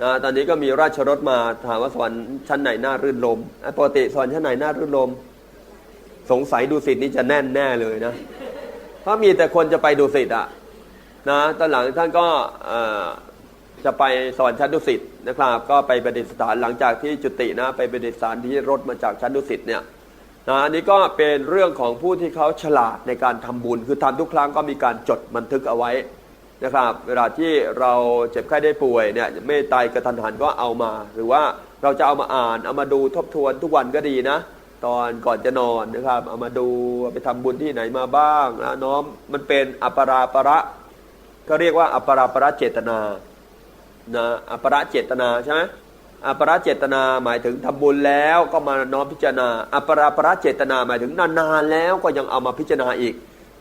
นะตอนนี้ก็มีราชรถมาถามว่าสวรรค์ชั้นไหนน่ารื่นรมอะปกติสวรรค์ชั้นไหนน่ารื่นรมสงสัยดูสิตนี่จะแน่นแน่เลยนะ เพราะมีแต่คนจะไปดูสิตอะนะตอนหลังท่านก็จะไปสวรรค์ชั้นดุสิตนะครับ ก็ไปประดิษฐานหลังจากที่จุตินะไปประดิษฐานที่รถมาจากชั้นดุสิตเนี่ยนะอันนี้ก็เป็นเรื่องของผู้ที่เขาฉลาดในการทำบุญ คือทำทุกครั้งก็มีการจดบันทึกเอาไว้ นะครับ เวลาที่เราเจ็บไข้ได้ป่วยเนี่ยไม่ตายกระทันหันก็เอามา หรือว่าเราจะเอามาอ่านเอามาดูทบทวนทุกวันก็ดีนะ ตอนก่อนจะนอนนะครับ เอามาดูไปทำบุญที่ไหนมาบ้างนะน้อมมันเป็นอัปราประก็เรียกว่าอัปราประเจตนานะอัปราเจตนาใช่ไหมอัปราเจตนาหมายถึงทำบุญแล้วก็มาน้อมพิจารณาอัปราประเจตนาหมายถึงนานๆแล้วก็ยังเอามาพิจารณาอีก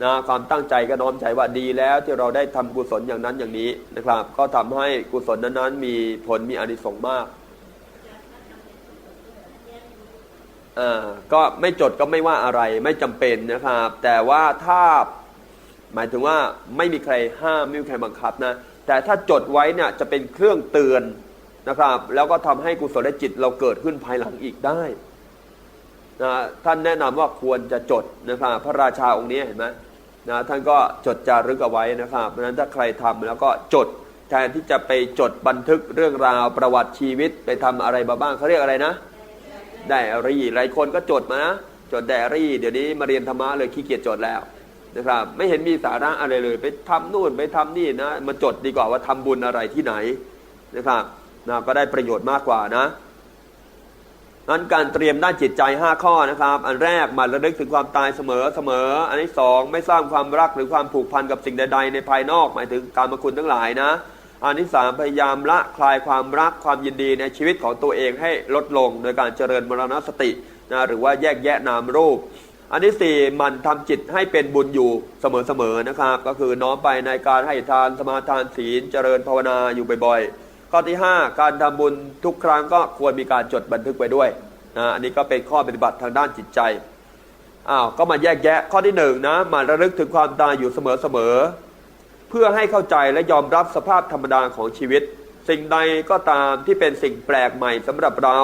นะความตั้งใจก็น้อมใจว่าดีแล้วที่เราได้ทำกุศลอย่างนั้นอย่างนี้นะครับ ก็ทำให้กุศลนั้นๆ มีผลมีอานิสงส์มากอ่าก็ไม่จดก็ไม่ว่าอะไรไม่จำเป็นนะครับ แต่ว่าถ้าหมายถึงว่าไม่มีใครห้ามไม่มีใครบังคับนะ แต่ถ้าจดไว้เนี่ยจะเป็นเครื่องเตือนนะครับ แล้วก็ทำให้กุศลจิตเราเกิดขึ้นภายหลังอีกได้นะท่านแนะนำว่าควรจะจดนะครับ พระราชาองค์นี้เห็นไหม นะท่านก็จดจารึกเอาไว้นะครับเพราะฉะนั้นถ้าใครทำแล้วก็จดแทนที่จะไปจดบันทึกเรื่องราวประวัติชีวิตไปทำอะไรมาบ้างเขาเรียกอะไรนะไดอารี่หลายคนก็จดมานะจดไดอารี่ เดี๋ยวนี้มาเรียนธรรมะเลยขี้เกียจจดแล้วนะครับไม่เห็นมีสาระอะไรเลย ไปทำนู่นไปทำนี่นะมาจดดีกว่าว่าทำบุญอะไรที่ไหนนะครับนะก็ได้ประโยชน์มากกว่านะ นั้นการเตรียมด้านจิตใจ 5 ข้อนะครับ อันแรกหมันระลึกถึงความตายเสมอเสมอ อันที่สองไม่สร้างความรักหรือความผูกพันกับสิ่งใด ๆ ในภายนอกหมายถึงการมคุณทั้งหลายนะ อันที่สามพยายามละคลายความรักความยินดีในชีวิตของตัวเองให้ลดลง โดยการเจริญมรณสตินะหรือว่าแยกแยะนามรูป อันที่สี่มันทำจิตให้เป็นบุญอยู่เสมอๆนะครับ ก็คือน้อมไปในการให้ทานสมาทานศีลเจริญภาวนาอยู่บ่อยๆ ข้อที่ 5 การทำบุญทุกครั้งก็ควรมีการจดบันทึกไว้ด้วยนะอันนี้ก็เป็นข้อปฏิบัติทางด้านจิตใจอ้าวก็มาแยกแยะข้อที่หนึ่งนะมันระลึกถึงความตายอยู่เสมอๆเพื่อให้เข้าใจและยอมรับสภาพธรรมดาของชีวิต สิ่งใดก็ตามที่เป็นสิ่งแปลกใหม่สำหรับเรา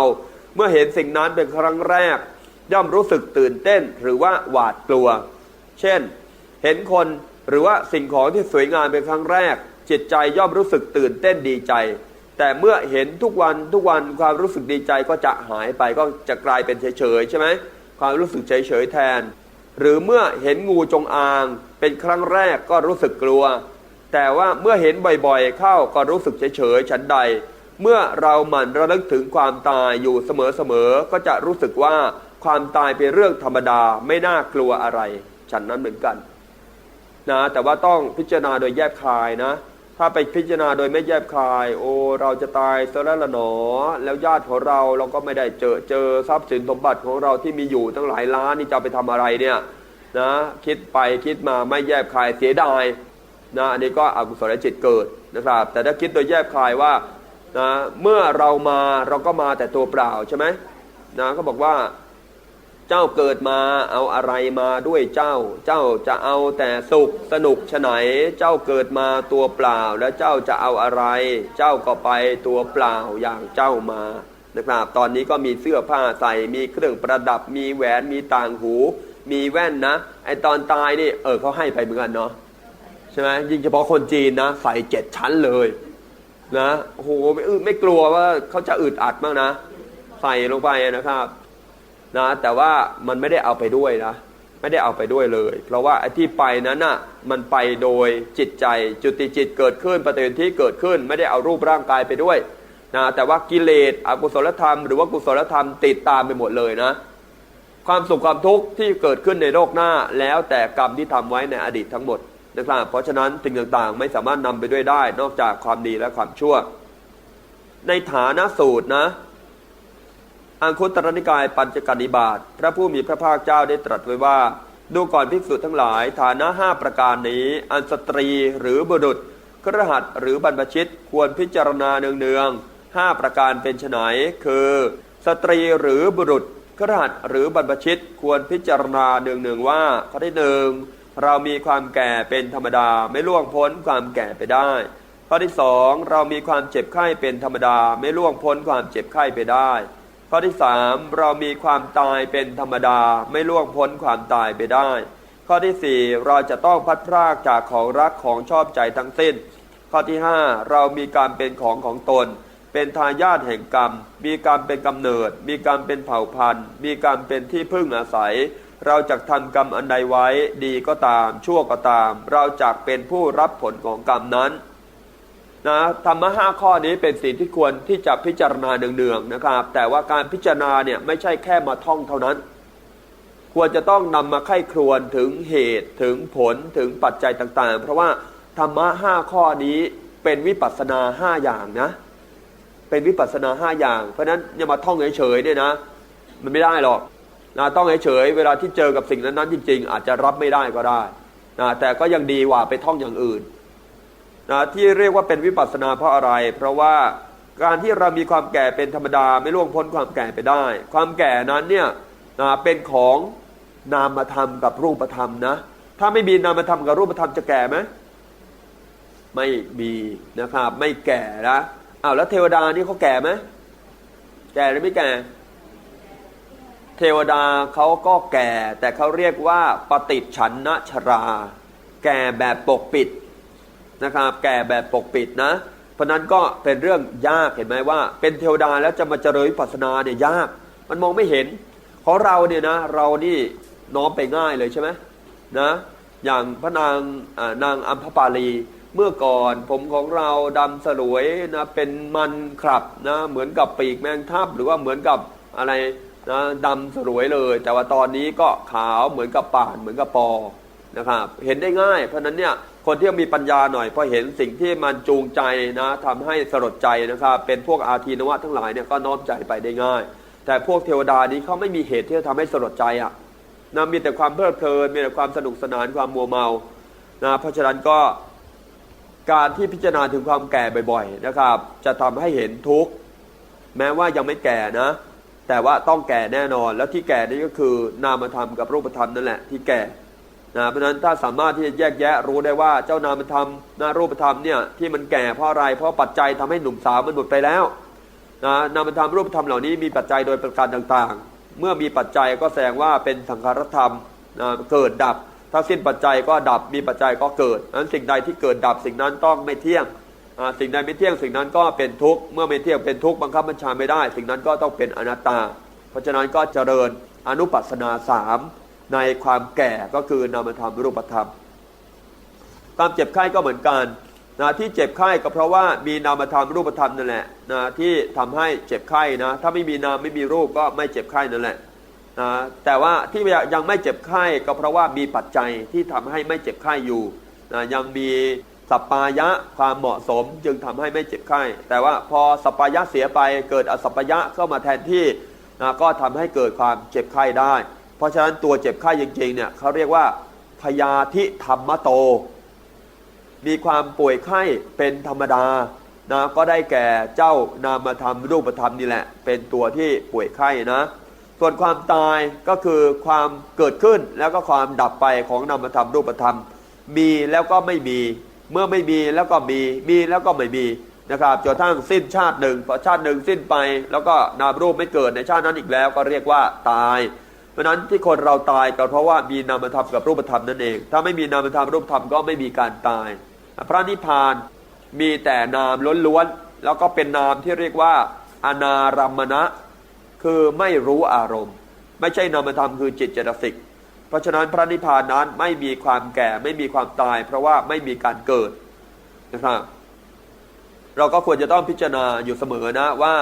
เมื่อเห็นสิ่งนั้นเป็นครั้งแรก ย่อมรู้สึกตื่นเต้นหรือว่าหวาดกลัว เช่น เห็นคนหรือว่าสิ่งของที่สวยงามเป็นครั้งแรก จิตใจย่อมรู้สึกตื่นเต้นดีใจ แต่เมื่อเห็นทุกวันทุกวันความรู้สึกดีใจก็จะหายไปก็จะกลายเป็นเฉยๆใช่ไหมความรู้สึกเฉยๆแทน หรือเมื่อเห็นงูจงอาง เป็นครั้งแรกก็รู้สึกกลัว แต่ว่าเมื่อเห็นบ่อยๆเข้าก็รู้สึกเฉยๆฉันใด เมื่อเราหมั่นระลึกถึงความตายอยู่เสมอๆก็จะรู้สึกว่าความตายเป็นเรื่องธรรมดาไม่น่ากลัวอะไร ฉันนั้นเหมือนกันนะแต่ว่าต้องพิจารณาโดยแยบคายนะ ถ้าไปพิจารณาโดยไม่แยบคาย โอ้เราจะตายซะแล้วละหนอ แล้วญาติของเราเราก็ไม่ได้เจอเจอทรัพย์สินสมบัติของเราที่มีอยู่ตั้งหลายล้านนี่จะไปทำอะไรเนี่ยนะคิดไปคิดมาไม่แยบคายเสียดายนะอันนี้ก็อกุศลจิตเกิดนะครับ แต่ถ้าคิดโดยแยบคายว่านะเมื่อเรามาเราก็มาแต่ตัวเปล่าใช่ไหมนะก็บอกว่า เจ้าเกิดมาเอาอะไรมาด้วยเจ้า เจ้าจะเอาแต่สุขสนุกฉไหน เจ้าเกิดมาตัวเปล่าแล้วเจ้าจะเอาอะไร เจ้าก็ไปตัวเปล่าอย่างเจ้ามานะครับ ตอนนี้ก็มีเสื้อผ้าใส่มีเครื่องประดับมีแหวนมีต่างหู มีแว่นนะไอตอนตายนี่เออเขาให้ไปเหมือนกันเนาะใช่ไหมยิ่งเฉพาะคนจีนนะใส่เจ็ดชั้นเลยนะโอ้โหไม่ไม่กลัวว่าเขาจะอึดอัดบ้างนะ ใส่ลงไปนะครับ นะแต่ว่ามันไม่ได้เอาไปด้วยนะไม่ได้เอาไปด้วยเลย เพราะว่าไอ้ที่ไปนั้นน่ะมันไปโดยจิตใจจุติจิตเกิดขึ้นปฏิเสธที่เกิดขึ้น ไม่ได้เอารูปร่างกายไปด้วยนะแต่ว่ากิเลสอกุศลธรรม หรือว่ากุศลธรรมติดตามไปหมดเลยนะ ความสุขความทุกข์ที่เกิดขึ้นในโลกหน้า แล้วแต่กรรมที่ทำไว้ในอดีตทั้งหมดนะครับเพราะฉะนั้นสิ่งต่างๆ ไม่สามารถนำไปด้วยได้ นอกจากความดีและความชั่ว ในฐานะสูตรนะ อังคุตรนิกายปัญจกนิบาตพระผู้มีพระภาคเจ้าได้ตรัสไว้ว่า ดูก่อนภิกษุทั้งหลาย ฐานะห้าประการนี้ อันสตรีหรือบุรุษครหัสหรือบรรพชิตควรพิจารณาเนืองๆห้าประการเป็นไฉนคือ สตรีหรือบุรุษครหัสหรือบรรพชิตควรพิจารณาเนืองๆว่าข้อที่หนึ่งเรามีความแก่เป็นธรรมดาไม่ล่วงพ้นความแก่ไปได้ข้อที่สองเรามีความเจ็บไข้เป็นธรรมดาไม่ล่วงพ้นความเจ็บไข้ไปได้ ข้อที่สามเรามีความตายเป็นธรรมดาไม่ล่วงพ้นความตายไปได้ ข้อที่สี่เราจะต้องพัดพรากจากของรักของชอบใจทั้งสิ้น ข้อที่ห้าเรามีการเป็นของของตน เป็นทายาทแห่งกรรม มีการเป็นกำเนิด มีการเป็นเผ่าพันธุ์ มีการเป็นที่พึ่งอาศัย เราจะทำกรรมอันใดไว้ดีก็ตามชั่วก็ตาม เราจะเป็นผู้รับผลของกรรมนั้น นะธรรมะห้าข้อนี้เป็นสิ่งที่ควรที่จะพิจารณาเนืองๆนะครับ แต่ว่าการพิจารณาเนี่ยไม่ใช่แค่มาท่องเท่านั้น ควรจะต้องนำมาไข้ครวนถึงเหตุถึงผลถึงปัจจัยต่างๆ เพราะว่าธรรมะห้าข้อนี้เป็นวิปัสสนาห้าอย่างนะ เป็นวิปัสสนาห้าอย่าง เพราะฉะนั้นอย่ามาท่องเฉยๆเนี่ยนะ มันไม่ได้หรอกนะต้องเฉยๆเวลาที่เจอกับสิ่งนั้นๆจริง ๆ อาจจะรับไม่ได้ก็ได้นะแต่ก็ยังดีกว่าไปท่องอย่างอื่น นะที่เรียกว่าเป็นวิปัสสนาเพราะอะไร เพราะว่าการที่เรามีความแก่เป็นธรรมดาไม่ล่วงพ้นความแก่ไปได้ ความแก่นั้นเนี่ยนะเป็นของนามธรรมกับรูปธรรมนะ ถ้าไม่มีนามธรรมกับรูปธรรมจะแก่ไหมไม่มีนะครับไม่แก่นะอ้าวแล้วเทวดานี่เขาแก่ไหมแก่หรือไม่แก่ เทวดาเขาก็แก่ แต่เขาเรียกว่าปฏิฉันนชรา แก่แบบปกปิด นะครับแก่แบบปกปิดนะเพราะนั้นก็เป็นเรื่องยากเห็นไหมว่า เป็นเทวดาแล้วจะมาเจริญปัสนาเนี่ยยาก มันมองไม่เห็นของเราเนี่ยนะเรานี่น้อมไปง่ายเลยใช่ไหมนะอย่างพระนางนางอัมพปาลี เมื่อก่อนผมของเราดำสลวยนะเป็นมันครับนะเหมือนกับปีกแมงทับหรือว่าเหมือนกับอะไรนะดำสลวยเลย แต่ว่าตอนนี้ก็ขาวเหมือนกับป่านเหมือนกับปอนะครับเห็นได้ง่าย เพราะนั้นเนี่ย คนที่มีปัญญาหน่อยพอเห็นสิ่งที่มันจูงใจนะทำให้สลดใจนะครับ เป็นพวกอาทีนวะทั้งหลายเนี่ยก็น้อมใจไปได้ง่าย แต่พวกเทวดานี้เขาไม่มีเหตุที่จะทำให้สลดใจอะนะมีแต่ความเพลิดเพลินมีแต่ความสนุกสนานความมัวเมานะเพราะฉะนั้นก็การที่พิจารณาถึงความแก่บ่อยๆนะครับ จะทำให้เห็นทุกข์แม้ว่ายังไม่แก่นะ แต่ว่าต้องแก่แน่นอน แล้วที่แก่นี่ก็คือนามธรรมกับรูปธรรมนั่นแหละที่แก่ นะเพราะฉะนั้นถ้าสามารถที่จะแยกแยะรู้ได้ว่าเจ้านามธรรมนารูปธรรมเนี่ยที่มันแก่เพราะอะไรเพราะปัจจัยทำให้หนุ่มสาวมันหมดไปแล้วนะนามธรรมรูปธรรมเหล่านี้มีปัจจัยโดยประการต่างๆ เมื่อมีปัจจัยก็แสดงว่าเป็นสังขารธรรมนะเกิดดับ ถ้าสิ้นปัจจัยก็ดับมีปัจจัยก็เกิดนั้นสิ่งใดที่เกิดดับสิ่งนั้นต้องไม่เที่ยงสิ่งใดไม่เที่ยงสิ่งนั้นก็เป็นทุกข์เมื่อไม่เที่ยงเป็นทุกข์บังคับบัญชาไม่ได้ สิ่งนั้นก็ต้องเป็นอนัตตา เพราะฉะนั้นก็เจริญอนุปัสนาสาม ในความแก่ก็คือนามธรรมรูปธรรม ความเจ็บไข้ก็เหมือนกันนะที่เจ็บไข้ก็เพราะว่ามีนามธรรมรูปธรรมนั่นแหละนะที่ทำให้เจ็บไข้นะถ้าไม่มีนามไม่มีรูปก็ไม่เจ็บไข้นั่นแหละนะแต่ว่าที่ยังไม่เจ็บไข้ก็เพราะว่ามีปัจจัยที่ทำให้ไม่เจ็บไข้อยู่นะยังมีสัปปายะความเหมาะสมจึงทำให้ไม่เจ็บไข้ แต่ว่าพอสัปปายะเสียไปเกิดอสัปปายะเข้ามาแทนที่นะก็ทำให้เกิดความเจ็บไข้ได้ เพราะฉะนั้นตัวเจ็บไข้จริงๆเนี่ยเขาเรียกว่าพยาธิธรรมโต มีความป่วยไข้เป็นธรรมดานะก็ได้แก่เจ้านามธรรมรูปธรรมนี่แหละ เป็นตัวที่ป่วยไข้นะ ส่วนความตายก็คือความเกิดขึ้นแล้วก็ความดับไปของนามธรรมรูปธรรม มีแล้วก็ไม่มี เมื่อไม่มีแล้วก็มีมีแล้วก็ไม่มีนะครับจนทั้งสิ้นชาติหนึ่งพอชาติหนึ่งสิ้นไป แล้วก็นามรูปไม่เกิดในชาตินั้นอีกแล้วก็เรียกว่าตาย ราะนั้นที่คนเราตายก็เพราะว่ามีนามธรรมกับรูปธรรมนั่นเอง ถ้าไม่มีนามธรรมรูปธรรมก็ไม่มีการตาย พระนิพพานมีแต่นามล้วนๆแล้วก็เป็นนามที่เรียกว่า อนารามณะ คือไม่รู้อารมณ์ ไม่ใช่นามธรรมคือจิตเจตสิกเพราะฉะนั้นพระนิพพานนั้นไม่มีความแก่ไม่มีความตาย เพราะว่าไม่มีการเกิดนะครับเราก็ควรจะต้องพิจารณาอยู่เสมอนะว่า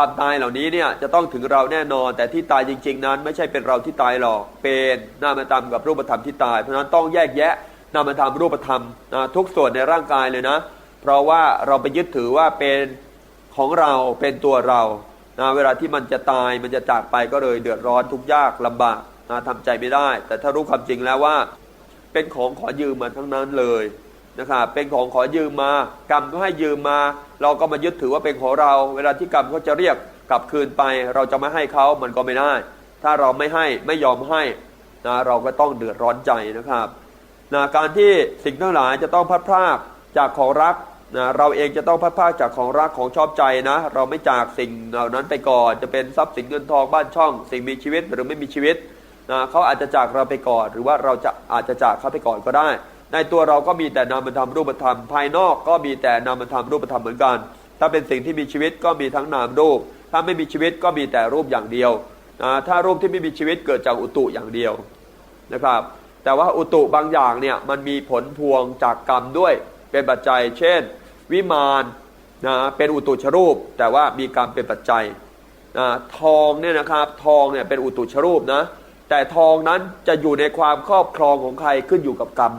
ความตายเหล่านี้เนี่ยจะต้องถึงเราแน่นอน แต่ที่ตายจริง ๆ นั้น ไม่ใช่เป็นเราที่ตายหรอกเป็นนามธรรมกับรูปธรรมที่ตาย เพราะนั้นต้องแยกแยะนามธรรมรูปธรรมนะทุกส่วนในร่างกายเลยนะ เพราะว่าเราไปยึดถือว่าเป็นของเราเป็นตัวเรานะเวลาที่มันจะตายมันจะจากไปก็เลยเดือดร้อนทุกยากลำบากนะทำใจไม่ได้ แต่ถ้ารู้ความจริงแล้วว่า เป็นของขอยืมมาทั้งนั้นเลย นะครับเป็นของขอยืมมา กรรมก็ให้ยืมมา เราก็มายึดถือว่าเป็นของเรา เวลาที่กรรมเขาจะเรียกกลับคืนไป เราจะไม่ให้เขามันก็ไม่ได้ ถ้าเราไม่ให้ไม่ยอมให้นะเราก็ต้องเดือดร้อนใจนะครับนะการที่สิ่งทั้งหลายจะต้องพัดพรากจากของรักนะเราเองจะต้องพัดพรากจากของรักของชอบใจนะ เราไม่จากสิ่งเหล่านั้นไปก่อน จะเป็นทรัพย์สินเงินทองบ้านช่อง สิ่งมีชีวิตหรือไม่มีชีวิตนะเขาอาจจะจากเราไปก่อน หรือว่าเราจะอาจจะจากเขาไปก่อนก็ได้ ในตัวเราก็มีแต่นามธรรมรูปธรรม ภายนอกก็มีแต่นามธรรมรูปธรรมเหมือนกัน ถ้าเป็นสิ่งที่มีชีวิตก็มีทั้งนามรูป ถ้าไม่มีชีวิตก็มีแต่รูปอย่างเดียว ถ้ารูปที่ไม่มีชีวิตเกิดจากอุตุอย่างเดียวนะครับ แต่ว่าอุตุบางอย่างเนี่ยมันมีผลพวงจากกรรมด้วยเป็นปัจจัย เช่น วิมานนะเป็นอุตุชรูป แต่ว่ามีกรรมเป็นปัจจัยนะทองเนี่ยนะครับทองเนี่ยเป็นอุตุชรูปนะแต่ทองนั้นจะอยู่ในความครอบครองของใครขึ้นอยู่กับกรรม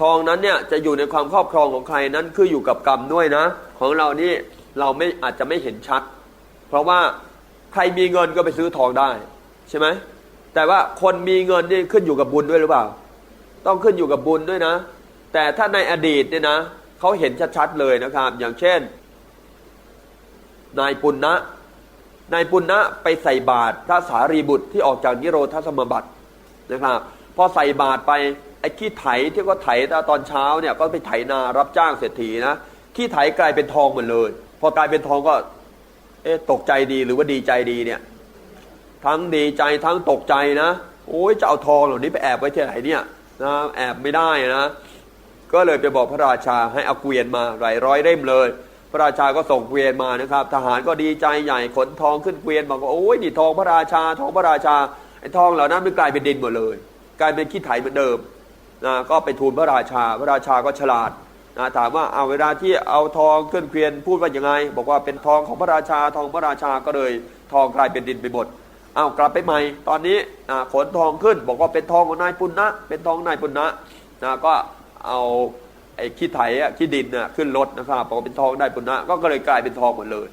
ทองนั้นเนี่ยจะอยู่ในความครอบครองของใครนั้นขึ้นอยู่กับกรรมด้วยนะ ของเรานี่เราไม่อาจจะไม่เห็นชัด เพราะว่าใครมีเงินก็ไปซื้อทองได้ใช่ไหมแต่ว่าคนมีเงินนี่ขึ้นอยู่กับบุญด้วยหรือเปล่า ต้องขึ้นอยู่กับบุญด้วยนะ แต่ถ้าในอดีตเนี่ยนะเขาเห็นชัดๆเลยนะครับ อย่างเช่น นายปุณณะนายปุณณะไปใส่บาตรพระสารีบุตรที่ออกจากนิโรธสมบัตินะครับพอใส่บาตรไป ไอ้ขี้ไถที่ก็ไถตอนเช้าเนี่ยก็ไปไถนารับจ้างเศรษฐีนะขี้ไถกลายเป็นทองหมดเลย พอกลายเป็นทองก็ เอ๊ะตกใจดีหรือว่าดีใจดีเนี่ย ทั้งดีใจทั้งตกใจนะโอ้ยจะเอาทองเหล่านี้ไปแอบไว้ที่ไหนเนี่ยนะแอบไม่ได้นะ ก็เลยไปบอกพระราชาให้เอาเกวียนมาหลายร้อยเล่มเลย พระราชาก็ส่งเกวียนมานะครับ ทหารก็ดีใจใหญ่ขนทองขึ้นเกวียนบอกว่าโอ้ยนี่ทองพระราชา ทองพระราชาไอ้ทองเหล่านั้นมันกลายเป็นดินหมดเลย กลายเป็นขี้ไถเหมือนเดิม นะก็ไปทูลพระราชา พระราชาก็ฉลาดนะถามว่าเอาเวลาที่เอาทองขึ้นเกวียนพูดว่ายังไง บอกว่าเป็นทองของพระราชาทองพระราชาก็เลยทองกลายเป็นดินไปหมดเอากลับไปใหม่ ตอนนี้ขนทองขึ้น บอกว่าเป็นทองของนายปุณณะเป็นทองนายปุณณะนะก็เอาไอ้ขี้ไถอะขี้ดินน่ะขึ้นรถนะครับบอกว่าเป็นทองนายปุณณะก็เลยกลายเป็นทองหมดเลย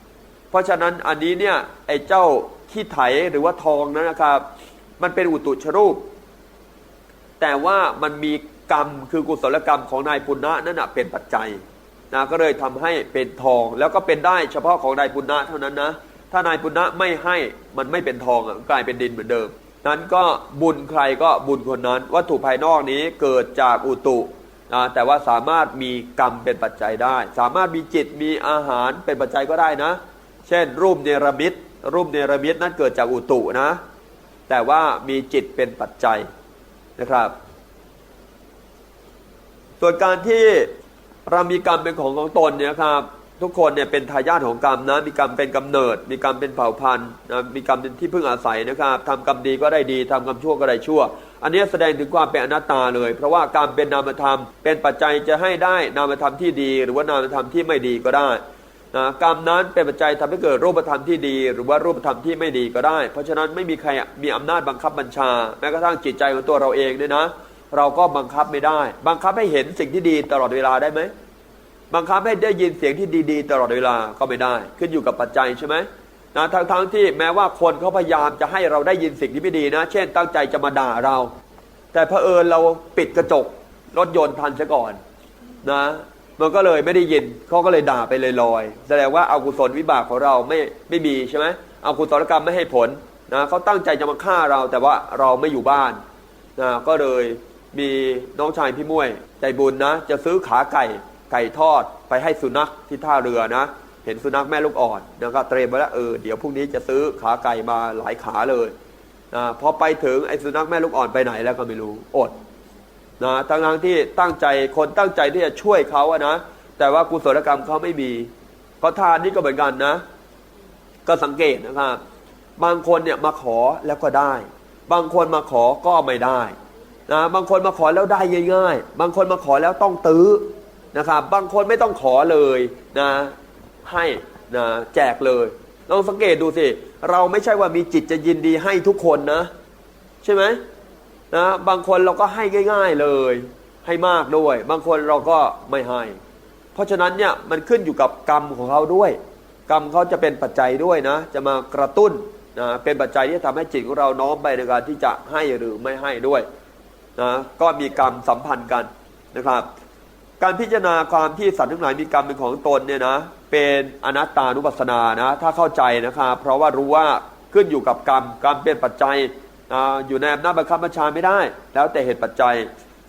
เพราะฉะนั้นอันนี้เนี่ยไอ้เจ้าขี้ไถหรือว่าทองนั้นนะครับ มันเป็นอุตุชรูป แต่ว่ามันมีกรรมคือกุศลกรรมของนายปุณณะนั่นนะเป็นปัจจัยนะก็เลยทำให้เป็นทอง แล้วก็เป็นได้เฉพาะของนายปุณณะเท่านั้นนะถ้านายปุณณะไม่ให้มันไม่เป็นทองกลายเป็นดินเหมือนเดิม นั้นก็บุญใครก็บุญคนนั้น วัตถุภายนอกนี้เกิดจากอุตุนะแต่ว่าสามารถมีกรรมเป็นปัจจัยได้ สามารถมีจิตมีอาหารเป็นปัจจัยก็ได้นะ เช่น รูปเนรมิตรูปเนรมิตนั้นเกิดจากอุตุนะ แต่ว่ามีจิตเป็นปัจจัย นะครับ ส่วนการที่เรามีกรรมเป็นของของตนเนี่ยครับ ทุกคนเนี่ยเป็นทายาทของกรรมนะมีกรรมเป็นกำเนิด มีกรรมเป็นเผ่าพันธุ์นะมีกรรมเป็นที่พึ่งอาศัยนะครับทำกรรมดีก็ได้ดีทำกรรมชั่วก็ได้ชั่ว อันนี้แสดงถึงความเป็นอนัตตาเลย เพราะว่ากรรมเป็นนามธรรม เป็นปัจจัยจะให้ได้นามธรรมที่ดี หรือว่านามธรรมที่ไม่ดีก็ได้ นะกรรมนั้นเป็นปัจจัยทำให้เกิดรูปธรรมที่ดี หรือว่ารูปธรรมที่ไม่ดีก็ได้ เพราะฉะนั้นไม่มีใครมีอำนาจบังคับบัญชา แม้กระทั่งจิตใจของตัวเราเองเนี่ยนะ เราก็บังคับไม่ได้ บังคับให้เห็นสิ่งที่ดีตลอดเวลาได้ไหมบังคับให้ได้ยินเสียงที่ดี ๆ ตลอดเวลาก็ไม่ได้ ขึ้นอยู่กับปัจจัยใช่ไหมนะทั้งทั้งที่แม้ว่าคนเขาพยายามจะให้เราได้ยินสิ่งที่ไม่ดีนะ เช่น ตั้งใจจะมาด่าเรา แต่เผอิญเราปิดกระจกรถยนต์ทันซะก่อนนะ มันก็เลยไม่ได้ยินเขาก็เลยด่าไปเลยลอยแสดงว่าอากุศลวิบากของเราไม่ไม่มีใช่ไหมอากุศลกรรมไม่ให้ผลนะเขาตั้งใจจะมาฆ่าเราแต่ว่าเราไม่อยู่บ้านนะก็เลยมีน้องชายพี่มุ้ยใจบุญนะ จะซื้อขาไก่ไก่ทอดไปให้สุนัขที่ท่าเรือนะ เห็นสุนัขแม่ลูกอ่อนนะก็เตรียมไว้แล้วเออเดี๋ยวพรุ่งนี้จะซื้อขาไก่มาหลายขาเลยนะพอไปถึงไอ้สุนัขแม่ลูกอ่อนไปไหนแล้วก็ไม่รู้อด นะทั้งทที่ตั้งใจคนตั้งใจที่จะช่วยเขาอะนะแต่ว่ากุศลกรรมเขาไม่มีเพราะทานนี่ก็เหมือนกันนะ ก็สังเกตนะครับ บางคนเนี่ยมาขอแล้วก็ได้ บางคนมาขอก็ไม่ได้นะบางคนมาขอแล้วได้ง่ายๆ บางคนมาขอแล้วต้องตื้อนะครับ บางคนไม่ต้องขอเลยนะให้นะแจกเลยลองสังเกตดูสิ เราไม่ใช่ว่ามีจิตจะยินดีให้ทุกคนนะ ใช่ไหม นะบางคนเราก็ให้ง่าย ๆเลย ให้มากด้วย บางคนเราก็ไม่ให้ เพราะฉะนั้นเนี่ยมันขึ้นอยู่กับกรรมของเขาด้วย กรรมเขาจะเป็นปัจจัยด้วยนะ จะมากระตุ้นนะเป็นปัจจัยที่ทำให้จิตของเราน้อมไปในการที่จะให้หรือไม่ให้ด้วยนะก็มีกรรมสัมพันธ์กันนะครับ การพิจารณาความที่สัตว์ทั้งหลายมีกรรมเป็นของตนเนี่ยนะเป็นอนัตตานุปัสสนานะถ้าเข้าใจนะครับ เพราะว่ารู้ว่าขึ้นอยู่กับกรรมกรรมเป็นปัจจัย อยู่ในอำนาจบังคับบัญชาไม่ได้ แล้วแต่เหตุปัจจัย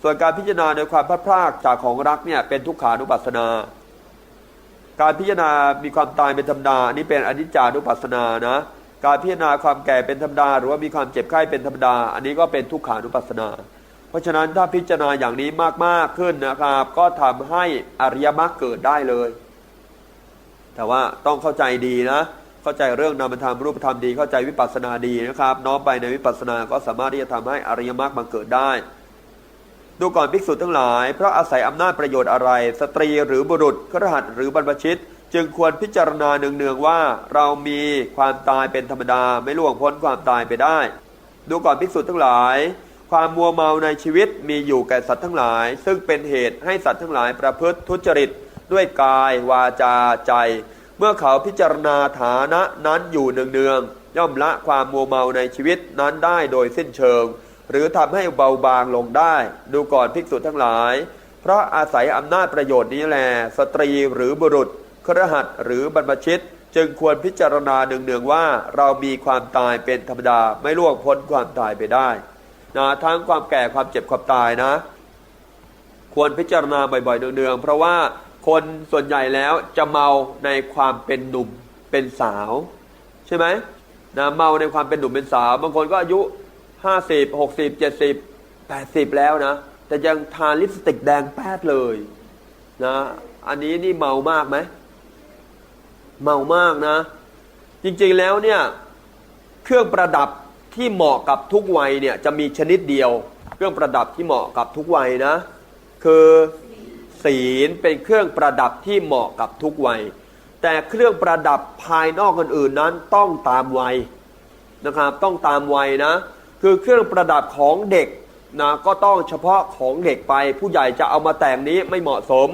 ส่วนการพิจารณาโดยความพลาดพลาดจากของรักเนี่ยเป็นทุกขานุปัสสนา การพิจารณามีความตายเป็นธรรมดาอันนี้เป็นอนิจจานุปัสสนานะการพิจารณาความแก่เป็นธรรมดา หรือว่ามีความเจ็บไข้เป็นธรรมดา อันนี้ก็เป็นทุกขานุปัสสนา เพราะฉะนั้นถ้าพิจารณาอย่างนี้มากๆขึ้นนะครับ ก็ทำให้อริยมรรคเกิดได้เลย แต่ว่าต้องเข้าใจดีนะ เข้าใจเรื่องนามธรรมรูปธรรมดีเข้าใจวิปัสสนาดีนะครับ น้อมไปในวิปัสสนาก็สามารถที่จะทำให้อริยมรรคบังเกิดได้ ดูก่อนภิกษุทั้งหลาย เพราะอาศัยอำนาจประโยชน์อะไร สตรีหรือบุรุษครหัสหรือบรรพชิต จึงควรพิจารณาเนืองๆว่า เรามีความตายเป็นธรรมดาไม่ล่วงพ้นความตายไปได้ ดูก่อนภิกษุทั้งหลายความมัวเมาในชีวิตมีอยู่แก่สัตว์ทั้งหลาย ซึ่งเป็นเหตุให้สัตว์ทั้งหลายประพฤติทุจริต ด้วยกายวาจาใจ เมื่อเขาพิจารณาฐานะนั้นอยู่เนืองๆย่อมละความมัวเมาในชีวิตนั้นได้โดยสิ้นเชิง หรือทำให้เบาบางลงได้ ดูก่อนภิกษุทั้งหลาย เพราะอาศัยอำนาจประโยชน์นี้แล สตรีหรือบุรุษครหัสหรือบรรพชิต จึงควรพิจารณาเนืองๆว่าเรามีความตายเป็นธรรมดาไม่ล่วงพ้นความตายไปได้นะทั้งความแก่ความเจ็บความตายนะ ควรพิจารณาบ่อยๆเนืองๆเพราะว่า คนส่วนใหญ่แล้วจะเมาในความเป็นหนุ่มเป็นสาว ใช่ไหมนะเมาในความเป็นหนุ่มเป็นสาว บางคนก็อายุห้าสิบหกสิบเจ็ดสิบแปดสิบแล้วนะ แต่ยังทาลิปสติกแดงแป๊ดเลยนะอันนี้นี่เมามากไหมเมามากนะ จริงๆแล้วเนี่ยเครื่องประดับที่เหมาะกับทุกวัยเนี่ยจะมีชนิดเดียว เครื่องประดับที่เหมาะกับทุกวัยนะ คือ ศีลเป็นเครื่องประดับที่เหมาะกับทุกวัย แต่เครื่องประดับภายนอกอื่นๆนั้นต้องตามวัยนะครับต้องตามวัยนะ คือเครื่องประดับของเด็กนะก็ต้องเฉพาะของเด็กไป ผู้ใหญ่จะเอามาแต่งนี้ไม่เหมาะสม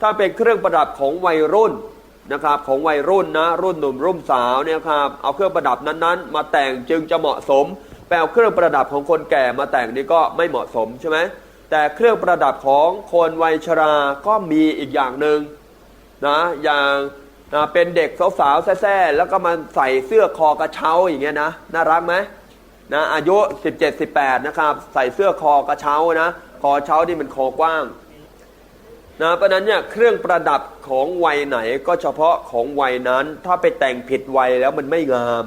ถ้าเป็นเครื่องประดับของวัยรุ่นนะครับของวัยรุ่นนะรุ่นหนุ่มรุ่นสาวเนี่ยครับเอาเครื่องประดับนั้นๆ มาแต่งจึงจะเหมาะสมแปลเครื่องประดับของคนแก่มาแต่งนี่ก็ไม่เหมาะสมใช่ไหม แต่เครื่องประดับของคนวัยชราก็มีอีกอย่างหนึ่งนะอย่างนะเป็นเด็กสาวๆแซ่ๆแล้วก็มาใส่เสื้อคอกระเช้าอย่างเงี้ยนะน่ารักไหมนะอายุ 17-18 นะครับ ใส่เสื้อคอกระเช้านะคอเช้าที่มันคอกว้างนะเพราะนั้นเนี่ยเครื่องประดับของวัยไหนก็เฉพาะของวัยนั้น ถ้าไปแต่งผิดวัยแล้วมันไม่งาม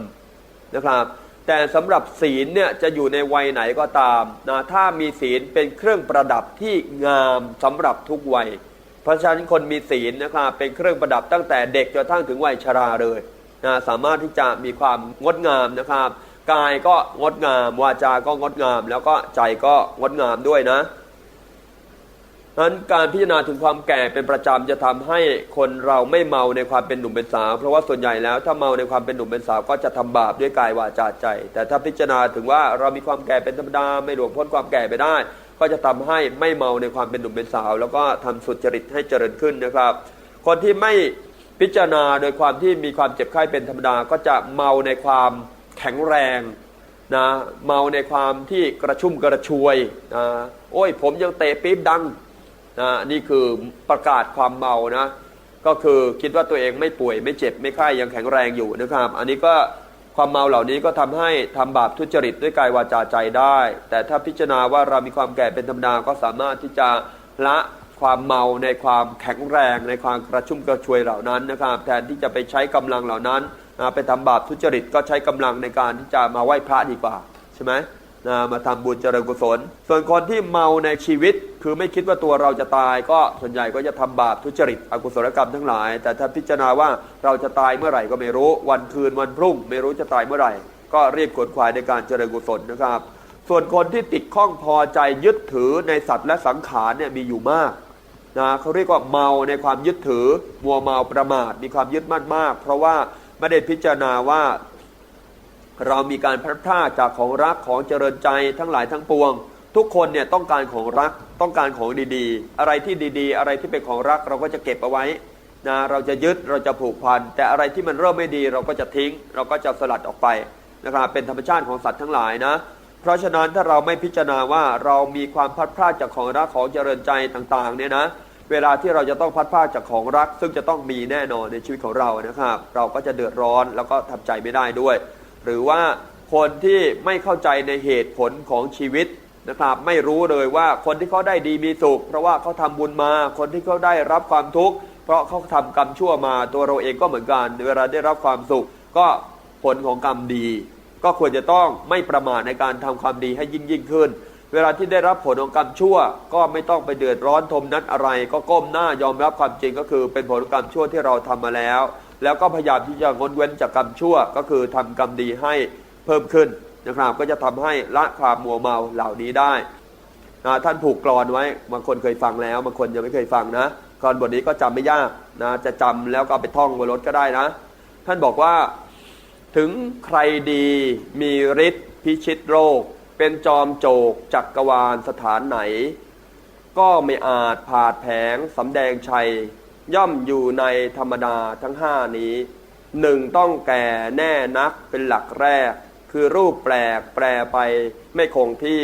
นะครับ แต่สำหรับศีลเนี่ยจะอยู่ในวัยไหนก็ตามนะถ้ามีศีลเป็นเครื่องประดับที่งามสำหรับทุกวัย เพราะฉะนั้นคนมีศีลนะครับเป็นเครื่องประดับตั้งแต่เด็กจนทั้งถึงวัยชราเลยนะสามารถที่จะมีความงดงามนะครับ กายก็งดงาม วาจาก็งดงาม แล้วก็ใจก็งดงามด้วยนะ นั้นการพิจารณาถึงความแก่เป็นประจำจะทำให้คนเราไม่เมาในความเป็นหนุ่มเป็นสาว เพราะว่าส่วนใหญ่แล้วถ้าเมาในความเป็นหนุ่มเป็นสาวก็จะทำบาปด้วยกายวาจาใจ แต่ถ้าพิจารณาถึงว่าเรามีความแก่เป็นธรรมดาไม่หลวงพ้นความแก่ไปได้ ก็จะทำให้ไม่เมาในความเป็นหนุ่มเป็นสาว แล้วก็ทำสุจริตให้เจริญขึ้นนะครับ คนที่ไม่พิจารณาโดยความที่มีความเจ็บไข้เป็นธรรมดาก็จะเมาในความแข็งแรงนะเมาในความที่กระชุ่มกระชวยนะโอ้ยผมยังเตะปี๊บดัง นะนี่คือประกาศความเมานะก็คือคิดว่าตัวเองไม่ป่วยไม่เจ็บไม่ไข้ยังแข็งแรงอยู่นะครับ อันนี้ก็ความเมาเหล่านี้ก็ทำให้ทำบาปทุจริตด้วยกายวาจาใจได้ แต่ถ้าพิจารณาว่าเรามีความแก่เป็นธรรมดาก็สามารถที่จะละความเมาในความแข็งแรงในความกระชุ่มกระชวยเหล่านั้นนะครับ แทนที่จะไปใช้กำลังเหล่านั้น ไปทำบาปทุจริตก็ใช้กำลังในการที่จะมาไหว้พระดีกว่าใช่ไหม นะมาทำบุญเจริญกุศล ส่วนคนที่เมาในชีวิต คือไม่คิดว่าตัวเราจะตาย ก็ส่วนใหญ่ก็จะทำบาปทุจริตอกุศลกรรมทั้งหลาย แต่ถ้าพิจารณาว่าเราจะตายเมื่อไหร่ก็ไม่รู้วันคืนวันพรุ่ง ไม่รู้จะตายเมื่อไหร่ ก็รีบขวนขวายในการเจริญกุศลนะครับ ส่วนคนที่ติดข้องพอใจยึดถือในสัตว์และสังขารเนี่ยมีอยู่มากนะเขาเรียกว่าเมาในความยึดถือ มัวเมาประมาทมีความยึดมั่นมาก เพราะว่าไม่ได้พิจารณาว่า เรามีการพลัดพรากจากของรักของเจริญใจทั้งหลายทั้งปวง ทุกคนเนี่ยต้องการของรักต้องการของดีๆ อะไรที่ดีๆ อะไรที่เป็นของรักเราก็จะเก็บเอาไว้นะเราจะยึดเราจะผูกพัน แต่อะไรที่มันเริ่มไม่ดีเราก็จะทิ้ง เราก็จะสลัดออกไปนะครับเป็นธรรมชาติของสัตว์ทั้งหลายนะเพราะฉะนั้นถ้าเราไม่พิจารณาว่าเรามีความพัดพลาดจากของรักของเจริญใจต่างๆเนี่ยนะเวลาที่เราจะต้องพัดพลาดจากของรัก ซึ่งจะต้องมีแน่นอนในชีวิตของเรานะครับ เราก็จะเดือดร้อนแล้วก็ทำใจไม่ได้ด้วย หรือว่าคนที่ไม่เข้าใจในเหตุผลของชีวิตนะครับ ไม่รู้เลยว่าคนที่เขาได้ดีมีสุข เพราะว่าเขาทำบุญมา คนที่เขาได้รับความทุกข์เพราะเขาทำกรรมชั่วมาตัวเราเองก็เหมือนกัน เวลาได้รับความสุข ก็ผลของกรรมดี ก็ควรจะต้องไม่ประมาทในการทำความดีให้ยิ่งยิ่งขึ้น เวลาที่ได้รับผลของกรรมชั่ว ก็ไม่ต้องไปเดือดร้อนทมนัดอะไร ก็ก้มหน้ายอมรับความจริงก็คือเป็นผลกรรมชั่วที่เราทำมาแล้ว แล้วก็พยายามที่จะงดเว้นจากกรรมชั่ว ก็คือทำกรรมดีให้เพิ่มขึ้นนะครับ ก็จะทำให้ละความมัวเมาเหล่านี้ได้นะท่านผูกกรอนไว้บางคนเคยฟังแล้วบางคนยังไม่เคยฟังนะกรอนบทนี้ก็จำไม่ยากนะจะจำแล้วก็ไปท่องบนรถก็ได้นะ ท่านบอกว่าถึงใครดีมีฤทธิ์พิชิตโรค เป็นจอมโจกจักกรวาลสถานไหน ก็ไม่อาจผาดแผงสำแดงชัย ย่อมอยู่ในธรรมดาทั้งห้านี้หนึ่งต้องแก่แน่นักเป็นหลักแรก คือรูปแปลกแปรไปไม่คงที่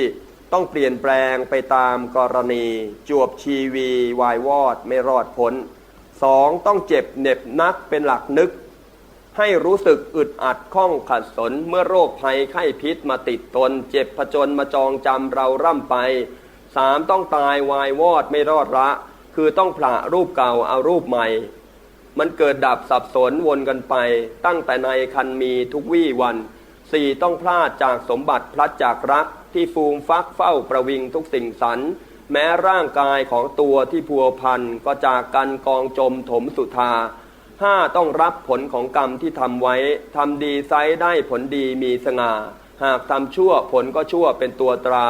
ต้องเปลี่ยนแปลงไปตามกรณี จวบชีวีวายวอดไม่รอดพ้นสองต้องเจ็บเหน็บนักเป็นหลักนึก ให้รู้สึกอึดอัดข้องขัดสนเมื่อโรคภัยไข้พิษมาติดตน เจ็บผจญมาจองจำเราร่ำไปสามต้องตายวายวอดไม่รอดละ คือต้องผละรูปเก่าเอารูปใหม่ มันเกิดดับสับสนวนกันไป ตั้งแต่ในคันมีทุกวี่วันสี่ต้องพลาดจากสมบัติพลัดจากรักที่ฟูมฟักเฝ้าประวิงทุกสิ่งสรรแม้ร่างกายของตัวที่พัวพันก็จากกันกองจมถมสุธาห้าต้องรับผลของกรรมที่ทำไว้ทำดีไซได้ผลดีมีสง่า หากทำชั่วผลก็ชั่วเป็นตัวตรา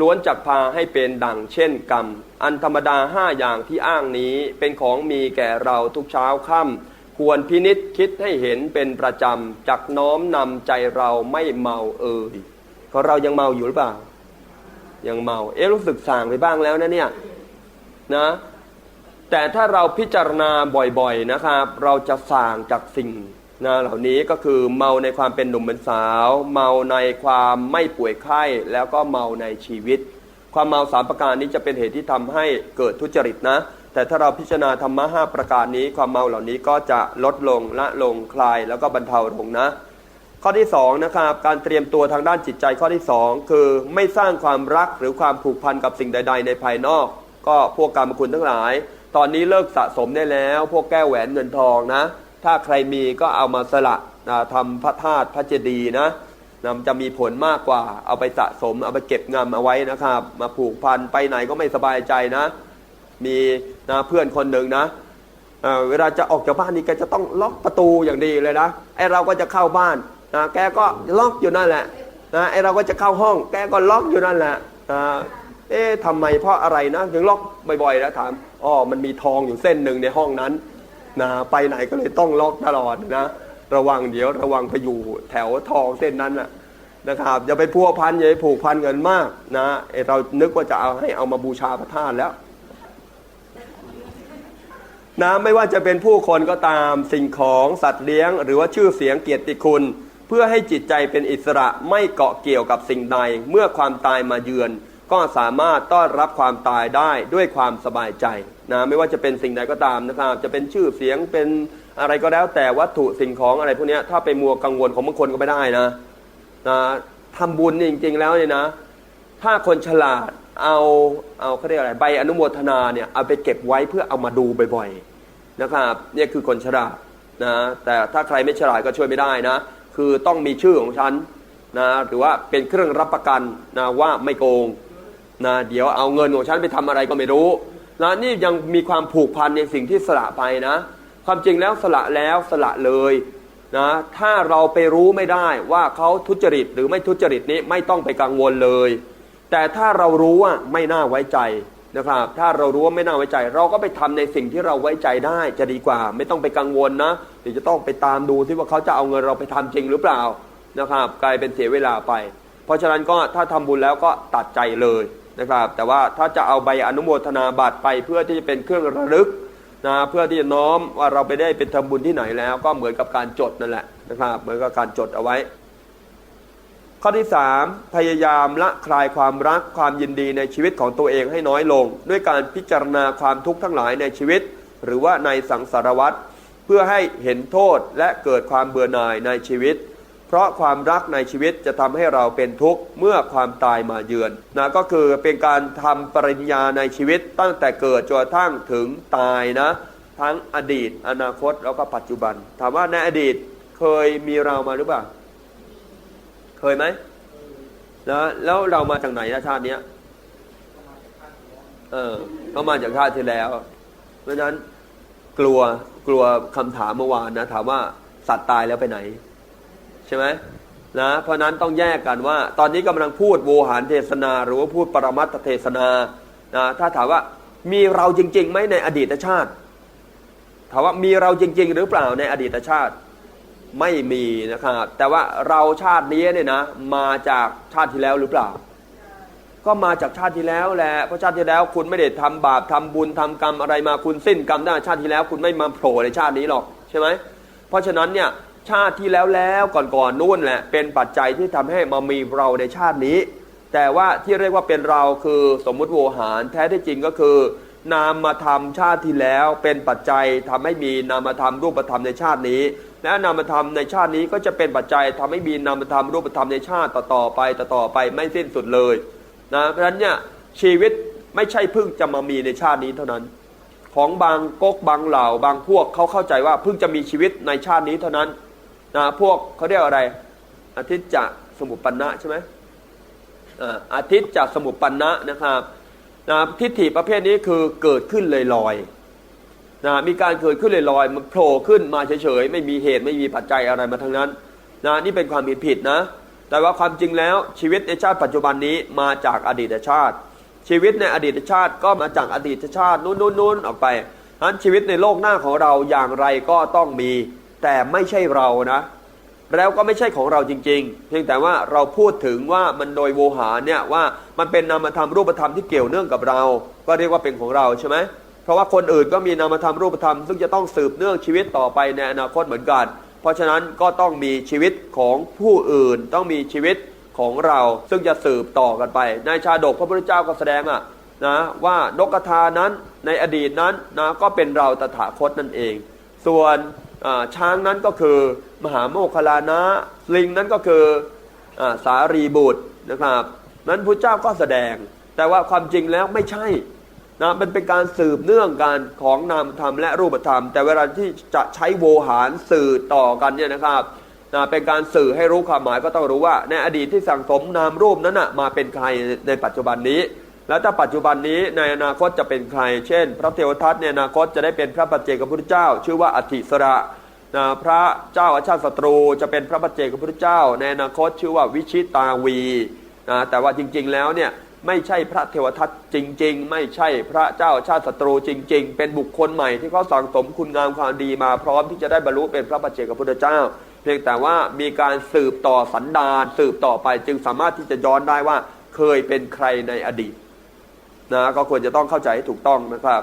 ล้วนจักพาให้เป็นดังเช่นกรรม อันธรรมดาห้าอย่างที่อ้างนี้เป็นของมีแก่เราทุกเช้าค่ำควรพินิษคิดให้เห็นเป็นประจำจักน้อมนำใจเราไม่เมาเอ่ยก็เรายังเมาอยู่หรือเปล่า ยังเมา เอ๊ะรู้สึกส่างไปบ้างแล้วนะเนี่ยนะแต่ถ้าเราพิจารณาบ่อยๆนะครับ เราจะส่างจากสิ่ง นะเหล่านี้ก็คือเมาในความเป็นหนุ่มเป็นสาว เมาในความไม่ป่วยไข้แล้วก็เมาในชีวิต ความเมาสามประการนี้จะเป็นเหตุที่ทำให้เกิดทุจริตนะ แต่ถ้าเราพิจารณาธรรมะห้าประการนี้ ความเมาเหล่านี้ก็จะลดลงละลงคลายแล้วก็บรรเทาลงนะ ข้อที่สองนะครับการเตรียมตัวทางด้านจิตใจข้อที่สองคือไม่สร้างความรักหรือความผูกพันกับสิ่งใด ๆ ในภายนอก ก็พวกกรรมคุณทั้งหลาย ตอนนี้เลิกสะสมได้แล้ว พวกแก้วแหวนเงินทองนะ ถ้าใครมีก็เอามาสละนะทำพระธาตุพระเจดีย์นะนะจะมีผลมากกว่า เอาไปสะสม เอาไปเก็บงำเอาไว้นะครับ มาผูกพันไปไหนก็ไม่สบายใจนะ มีนะเพื่อนคนหนึ่งนะเเวลาจะออกจากบ้านนี่แกจะต้องล็อกประตูอย่างดีเลยนะไอเราก็จะเข้าบ้านนะแกก็ล็อกอยู่นั่นแหละนะไอเราก็จะเข้าห้อง แกก็ล็อกอยู่นั่นแหละนะเอ๊ะทำไมเพราะอะไรนะถึงล็อกบ่อยๆแล้วถามอ๋อมันมีทองอยู่เส้นหนึ่งในห้องนั้น นะไปไหนก็เลยต้องล็อกตลอดนะ ระวังเดี๋ยวระวังไปอยู่แถวทองเส้นนั้นนะนะครับอย่าไปพัวพันอย่าไปผูกพันเงินมากนะไอเรานึกว่าจะเอาให้เอามาบูชาพระธาตุแล้วนะไม่ว่าจะเป็นผู้คนก็ตามสิ่งของสัตว์เลี้ยง หรือว่าชื่อเสียงเกียรติคุณ เพื่อให้จิตใจเป็นอิสระไม่เกาะเกี่ยวกับสิ่งใด เมื่อความตายมาเยือน ก็สามารถต้อนรับความตายได้ด้วยความสบายใจ นะไม่ว่าจะเป็นสิ่งใดก็ตามนะครับ จะเป็นชื่อเสียงเป็นอะไรก็แล้ว แต่วัตถุสิ่งของอะไรพวกนี้ถ้าไปมัวกังวลของบางคนก็ไม่ได้นะนะทำบุญนี่จริง ๆ แล้วเนี่ยนะ ถ้าคนฉลาดเอาเอาเขาเรียกอะไรใบอนุโมทนาเนี่ยเอาไปเก็บไว้เพื่อเอามาดูบ่อยๆนะครับเนี่ยคือคนฉลาดนะแต่ถ้าใครไม่ฉลาดก็ช่วยไม่ได้นะ คือต้องมีชื่อของฉันนะหรือว่าเป็นเครื่องรับประกันนะว่าไม่โกงนะเดี๋ยวเอาเงินของฉันไปทำอะไรก็ไม่รู้ นะนี่ยังมีความผูกพันในสิ่งที่สละไปนะ ความจริงแล้วสละแล้วสละเลยนะถ้าเราไปรู้ไม่ได้ว่าเขาทุจริตหรือไม่ทุจริตนี้ไม่ต้องไปกังวลเลย แต่ถ้าเรารู้ว่าไม่น่าไว้ใจนะครับ ถ้าเรารู้ว่าไม่น่าไว้ใจ เราก็ไปทำในสิ่งที่เราไว้ใจได้จะดีกว่า ไม่ต้องไปกังวลนะเดี๋ยวจะต้องไปตามดูที่ว่าเขาจะเอาเงินเราไปทำจริงหรือเปล่านะครับ กลายเป็นเสียเวลาไป เพราะฉะนั้นก็ถ้าทำบุญแล้วก็ตัดใจเลย นะครับ แต่ว่าถ้าจะเอาใบอนุโมทนาบัตรไปเพื่อที่จะเป็นเครื่องระลึกนะเพื่อที่จะน้อมว่าเราไปได้เป็นทำบุญที่ไหนแล้ว ก็เหมือนกับการจดนั่นแหละนะครับ เหมือนกับการจดเอาไว้ ข้อที่ 3 พยายามละคลายความรักความยินดีในชีวิตของตัวเองให้น้อยลง ด้วยการพิจารณาความทุกข์ทั้งหลายในชีวิต หรือว่าในสังสารวัฏเพื่อให้เห็นโทษและเกิดความเบื่อหน่ายในชีวิต เพราะความรักในชีวิตจะทำให้เราเป็นทุกข์เมื่อความตายมาเยือนนะก็คือเป็นการทำปริญญาในชีวิตตั้งแต่เกิดจนกระทั่งถึงตายนะ ทั้งอดีต อนาคตแล้วก็ปัจจุบัน ถามว่าในอดีตเคยมีเรามาหรือเปล่า เคยไหมนะแล้วเรามาจากไหนนะชาตินี้เออก็มาจากชาติที่แล้ว เพราะฉะนั้นกลัวกลัวคำถามเมื่อวานนะถามว่าสัตว์ตายแล้วไปไหน ใช่ไหมนะเพราะนั้นต้องแยกกันว่า ตอนนี้กำลังพูดโวหารเทศนา หรือว่าพูดปรมัตถเทศนานะถ้าถามว่ามีเราจริงๆไหมในอดีตชาติ ถามว่ามีเราจริง ๆ หรือเปล่าในอดีตชาติไม่มีนะครับแต่ว่าเราชาตินี้เนี่ยนะมาจากชาติที่แล้วหรือเปล่า ก็มาจากชาติที่แล้วแหละเพราะชาติที่แล้วคุณไม่ได้ทำบาปทำบุญทำกรรมอะไรมาคุณสิ้นกรรมได้ชาติที่แล้ว คุณไม่มาโผล่ในชาตินี้หรอกใช่ไหมเพราะฉะนั้นเนี่ย ชาติที่แล้วแล้วก่อนๆนู่นแหละเป็นปัจจัยที่ทำให้มามีเราในชาตินี้ แต่ว่าที่เรียกว่าเป็นเราคือสมมุติโวหารแท้ที่จริงก็คือ นามธรรมชาติที่แล้วเป็นปัจจัยทำให้มีนามธรรมรูปธรรมในชาตินี้ และนามธรรมในชาตินี้ก็จะเป็นปัจจัยทำให้มีนามธรรมรูปธรรมในชาติต่อๆไปต่อๆไปไม่สิ้นสุดเลยนะเพราะฉะนั้นเนี่ยชีวิตไม่ใช่เพิ่งจะมามีในชาตินี้เท่านั้นของบางก๊กบางเหล่าบางพวกเขาเข้าใจว่าเพิ่งจะมีชีวิตในชาตินี้เท่านั้น นะพวกเขาเรียกอะไรอาทิตย์จะสมุปปนนะใช่ไหมอาทิตย์จะสมุปปนนะนะครับนะทิฏฐิประเภทนี้คือเกิดขึ้นลอยๆนะมีการเกิดขึ้นลอยๆมันโผล่ขึ้นมาเฉยๆไม่มีเหตุไม่มีปัจจัยอะไรมาทั้งนั้นนะนี่เป็นความผิดผิดนะ แต่ว่าความจริงแล้วชีวิตในชาติปัจจุบันนี้มาจากอดีตชาติ ชีวิตในอดีตชาติก็มาจากอดีตชาตินู้นนู้นออกไปนั้นชีวิตในโลกหน้าของเราอย่างไรก็ต้องมี แต่ไม่ใช่เรานะ แล้วก็ไม่ใช่ของเราจริง ๆ เพียงแต่ว่าเราพูดถึงว่ามันโดยโวหารเนี่ยว่ามันเป็นนามธรรมรูปธรรมที่เกี่ยวเนื่องกับเรา ก็เรียกว่าเป็นของเราใช่ไหมเพราะว่าคนอื่นก็มีนามธรรมรูปธรรม ซึ่งจะต้องสืบเนื่องชีวิตต่อไปในอนาคตเหมือนกัน เพราะฉะนั้นก็ต้องมีชีวิตของผู้อื่นต้องมีชีวิตของเราซึ่งจะสืบต่อกันไป ในชาดกพระพุทธเจ้าก็แสดงอะนะว่านกกระทานั้นในอดีตนั้นนะก็เป็นเราตถาคตนั่นเอง ส่วน ช้างนั้นก็คือมหาโมคคลานะ ลิงนั้นก็คืออาสารีบุตรนะครับ นั้นพระเจ้าก็แสดง แต่ว่าความจริงแล้วไม่ใช่นะมันเป็นการสืบเนื่องกันของนามธรรมและรูปธรรม แต่เวลาที่จะใช้โวหารสื่อต่อกันเนี่ยนะครับนะเป็นการสื่อให้รู้ความหมายก็ต้องรู้ว่า ในอดีตที่สั่งสมนามรูปนั้นนะมาเป็นใครในปัจจุบันนี้ แล้วถ้าปัจจุบันนี้ในอนาคตจะเป็นใคร เช่น พระเทวทัตในอนาคตจะได้เป็นพระปัจเจกพุทธเจ้า ชื่อว่าอธิสระนะพระเจ้าอาชาติศัตรู จะเป็นพระปัจเจกพุทธเจ้า ในอนาคตชื่อว่าวิชิตาวีนะแต่ว่าจริง ๆ แล้วเนี่ยไม่ใช่พระเทวทัตจริง ๆ ไม่ใช่พระเจ้าชาติศัตรูจริง ๆ เป็นบุคคลใหม่ที่เขาสั่งสมคุณงามความดีมาพร้อมที่จะได้บรรลุเป็นพระปัจเจกพุทธเจ้า เพียงแต่ว่ามีการสืบต่อสันดานสืบต่อไปจึงสามารถที่จะย้อนได้ว่าเคยเป็นใครในอดีต นะก็ควรจะต้องเข้าใจให้ถูกต้องนะครับ